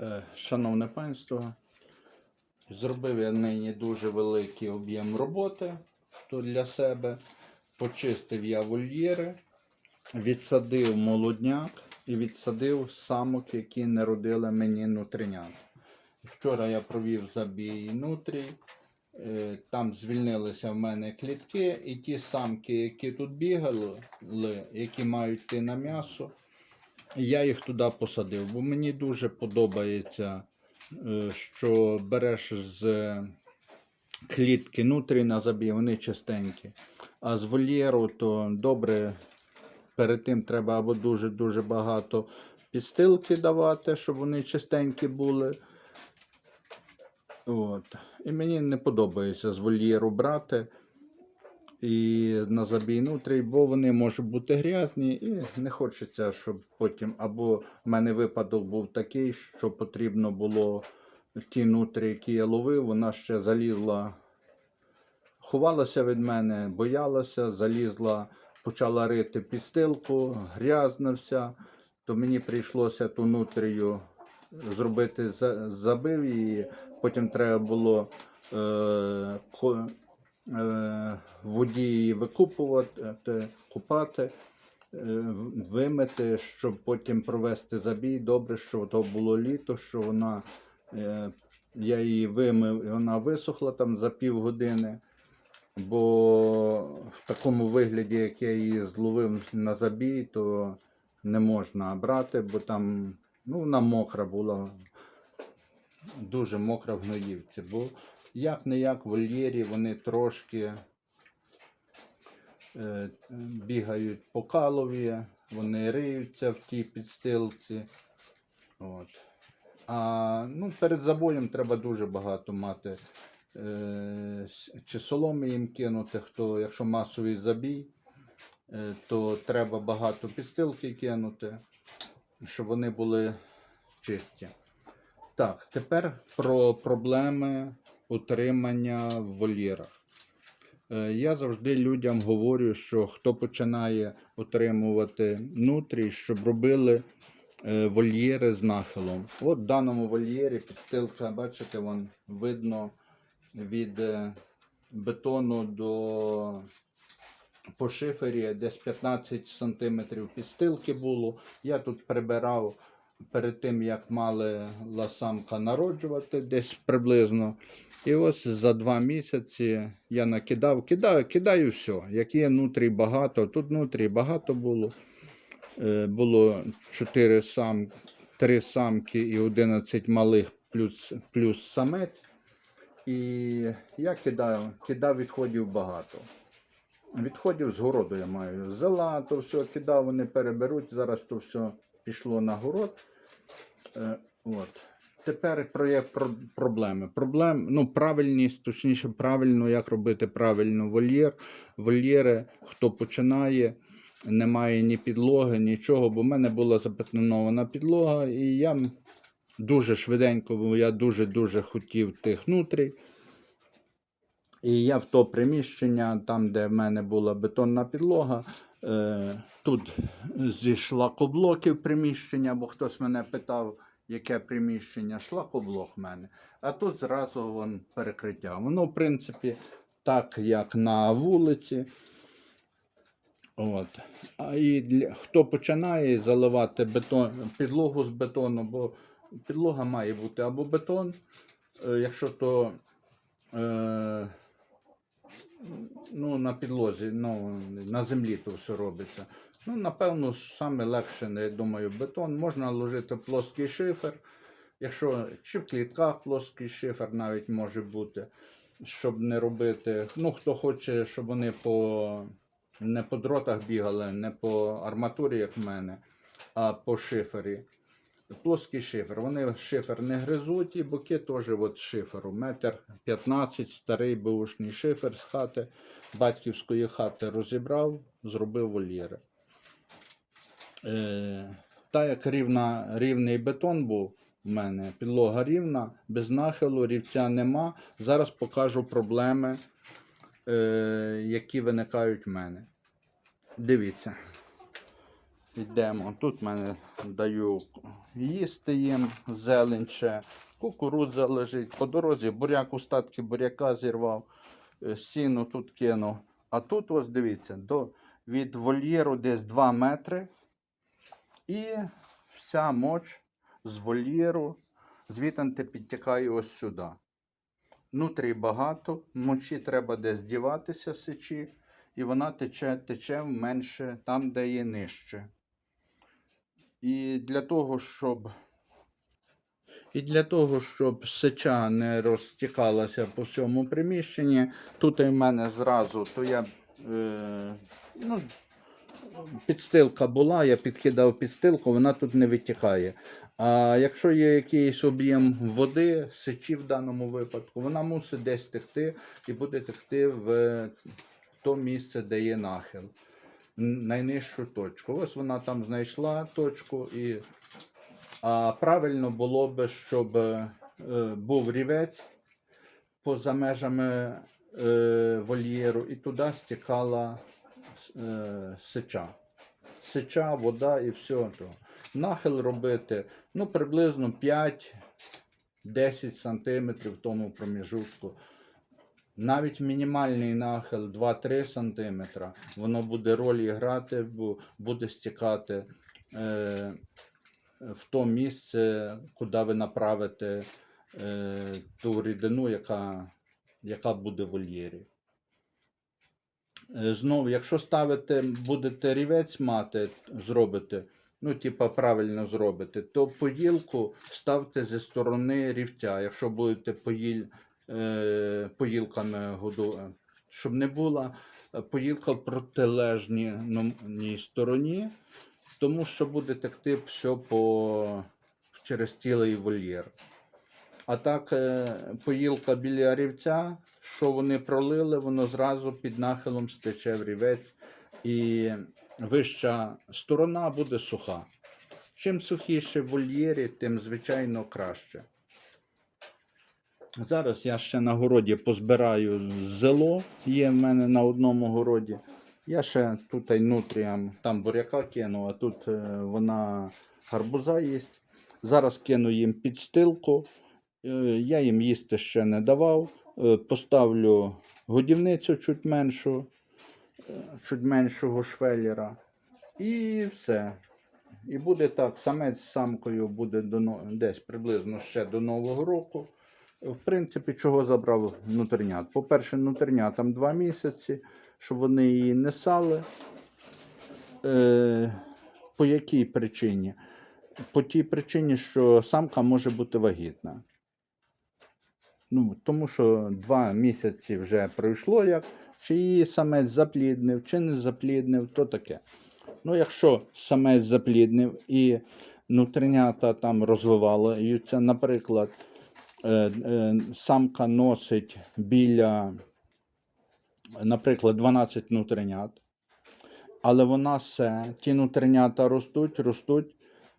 Е, Шановне панство, зробив я нині дуже великий об'єм роботи тут для себе. Почистив я вольєри, відсадив молодняк і відсадив самок, які не родили мені нутринят. Вчора я провів забій нутрій. Е, Там звільнилися в мене клітки, і ті самки, які тут бігали, які мають йти на м'ясо, я їх туди посадив, бо мені дуже подобається, е, що береш з клітки нутрі на забій, вони чистенькі. А з вольєру то добре. Перед тим треба або дуже-дуже багато підстилки давати, щоб вони чистенькі були. От. І мені не подобається з вольєру брати і на забій нутрій, бо вони можуть бути грязні, і не хочеться, щоб потім. Або в мене випадок був такий, що потрібно було ті нутрі, які я ловив, вона ще залізла, ховалася від мене, боялася, залізла, почала рити підстилку, грязна вся, то мені прийшлося ту нутрію зробити, забив її, потім треба було е, воді її викупувати, купати, е, вимити, щоб потім провести забій. Добре, що то було літо, що вона, е, я її вимив і вона висохла там за півгодини. Бо в такому вигляді, як я її зловив на забій, то не можна брати, бо там ну, вона мокра була, дуже мокра в гноївці. Бо як не як в вольєрі вони трошки е, бігають по калові, вони риються в тій підстилці. От. А ну, перед забоєм треба дуже багато мати. Е, чи соломи їм кинути, хто, якщо масовий забій, е, то треба багато підстилки кинути, щоб вони були чисті. Так, тепер про проблеми утримання в вольєрах. Е, Я завжди людям говорю, що хто починає утримувати нутрій, щоб робили е, вольєри з нахилом. От в даному вольєрі підстилка, бачите, вон видно від е, бетону до по шифері десь 15 см підстилки було. Я тут прибирав перед тим, як мали самка народжувати десь приблизно. І ось за два місяці я накидав, кидаю, кидаю все. Як є внутрі багато, тут внутрі багато було. Е, Було 4 сам, 3 самки і 11 малих плюс, плюс самець. І я кидав, кидав відходів багато. Відходів з городу я маю. Зела, то все кидав, вони переберуть. Зараз то все пішло на город. Е, от. Тепер про про проблеми. Проблем, ну, правильність, точніше, правильно, як робити правильно вольєр. Вольєри, хто починає, немає ні підлоги, нічого, бо в мене була запетонована підлога, і я дуже швиденько, бо я дуже-дуже хотів тих нутрій. І я в то приміщення, там, де в мене була бетонна підлога, тут зі шлакоблоків приміщення, бо хтось мене питав, яке приміщення, шлакоблок в мене. А тут зразу вон перекриття. Воно, в принципі, так, як на вулиці. От. А і для, хто починає заливати бетон, підлогу з бетону, бо підлога має бути або бетон, е, якщо то е, ну, на підлозі, ну, на землі то все робиться. Ну, напевно, саме легше, я думаю, бетон. Можна ложити плоский шифер. Якщо чи в клітках плоский шифер навіть може бути, щоб не робити. Ну, хто хоче, щоб вони по не по дротах бігали, не по арматурі, як в мене, а по шифері. Плоский шифер. Вони шифер не гризуть, і боки теж от шиферу. Метр 15, старий бушний шифер з хати, батьківської хати розібрав, зробив вольєри. Е, та як рівна, рівний бетон був в мене, підлога рівна, без нахилу, рівця нема. Зараз покажу проблеми, е, які виникають в мене. Дивіться. Йдемо. Тут мене даю їсти їм зелень ще, кукурудза лежить, по дорозі буряк, остатки буряка зірвав, е, сіно тут кинув. А тут ось дивіться, до, від вольєру десь 2 метри. І вся моч з вольєру звітанте підтікає ось сюди. Внутрі багато, мочі треба десь діватися сечі, і вона тече, тече менше там, де є нижче. І для того, щоб і для того, щоб сеча не розтікалася по всьому приміщенні, тут і в мене зразу, то я е, ну, підстилка була, я підкидав підстилку, вона тут не витікає. А якщо є якийсь об'єм води, сечі в даному випадку, вона мусить десь текти і буде текти в то місце, де є нахил. Найнижчу точку. Ось вона там знайшла точку. І... А правильно було би, щоб е, був рівець поза межами е, вольєру, і туди стікала е, сеча. Сеча, вода і все. То. Нахил робити ну, приблизно 5-10 см в тому проміжутку. Навіть мінімальний нахил 2-3 см, воно буде роль грати, бу- буде стікати е, в то місце, куди ви направите е, ту рідину, яка, яка буде в вольєрі. Е, Знову, якщо ставите, будете рівець мати, зробите, ну, типа правильно зробите, то поїлку ставте зі сторони рівця, якщо будете поїль, поїлками годувати. Щоб не була е, поїлка в протилежній ну, стороні, тому що буде текти все по, через цілий вольєр. А так, е, поїлка біля рівця, що вони пролили, воно зразу під нахилом стече в рівець, і вища сторона буде суха. Чим сухіше в вольєрі, тим звичайно краще. Зараз я ще на городі позбираю зело, є в мене на одному городі. Я ще тут нутріям, там буряка кину, а тут е, вона гарбуза їсть. Зараз кину їм підстилку. Е, Я їм їсти ще не давав. Е, Поставлю годівницю чуть меншу, чуть меншого швеллера. І все. І буде так, самець з самкою буде до, десь приблизно ще до Нового року. В принципі, чого забрав внутрінят? По-перше, внутрінятам два місяці, щоб вони її не сали. Е, по якій причині? По тій причині, що самка може бути вагітна. Ну, тому що два місяці вже пройшло, як чи її самець запліднив, чи не запліднив, то таке. Ну, якщо самець запліднив і нутринята там розвиваються, наприклад, самка носить біля, наприклад, 12 нутринят, але вона все, ті нутринята ростуть, ростуть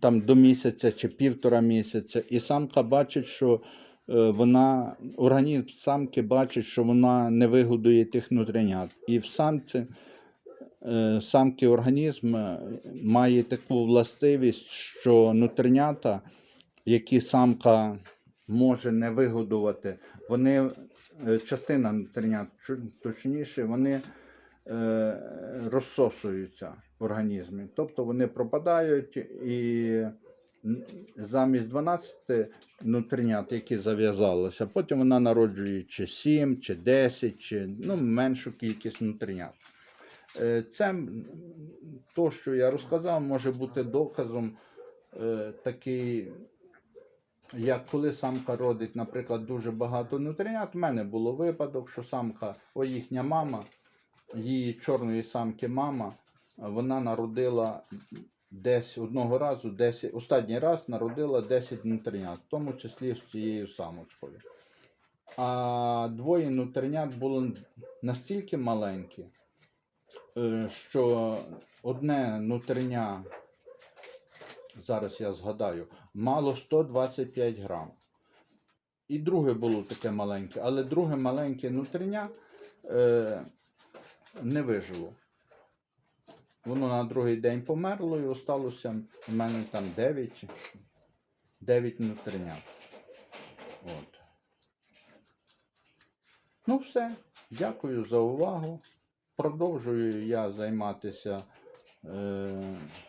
там до місяця чи півтора місяця, і самка бачить, що е, вона, організм самки бачить, що вона не вигодує тих нутринят. І в самці, е, самки організм е, має таку властивість, що нутринята, які самка може не вигодувати, вони, е, частина нутринят, точніше, вони е, розсосуються в організмі. Тобто вони пропадають і замість 12 нутринят, які зав'язалися, потім вона народжує чи 7, чи 10, чи ну, меншу кількість нутринят. Е, Це то, що я розказав, може бути доказом е, такий, як коли самка родить, наприклад, дуже багато нутринят. У мене було випадок, що самка, о їхня мама, її чорної самки мама, вона народила десь одного разу, 10, останній раз народила 10 нутринят, в тому числі з цією самочкою. А двоє нутринят були настільки маленькі, е, що одне нутриня, зараз я згадаю, мало 125 грам. І друге було таке маленьке, але друге маленьке нутриня е, не вижило. Воно на другий день померло і осталося в мене там 9. 9 внутрінят. От. Ну все. Дякую за увагу. Продовжую я займатися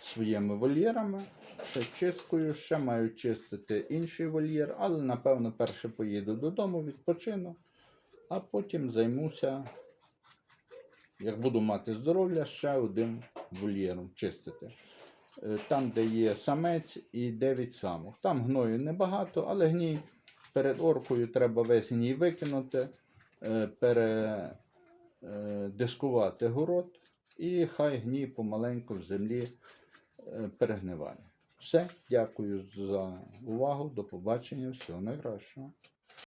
своїми вольєрами. Ще чисткою, ще маю чистити інший вольєр, але напевно перше поїду додому, відпочину, а потім займуся, як буду мати здоров'я, ще один вольєром чистити. Е, Там, де є самець і 9 самок. Там гною небагато, але гній перед оркою треба весь гній викинути, е, передискувати город, і хай гній помаленьку в землі е, перегниває. Все, дякую за увагу. До побачення. Всього найкращого.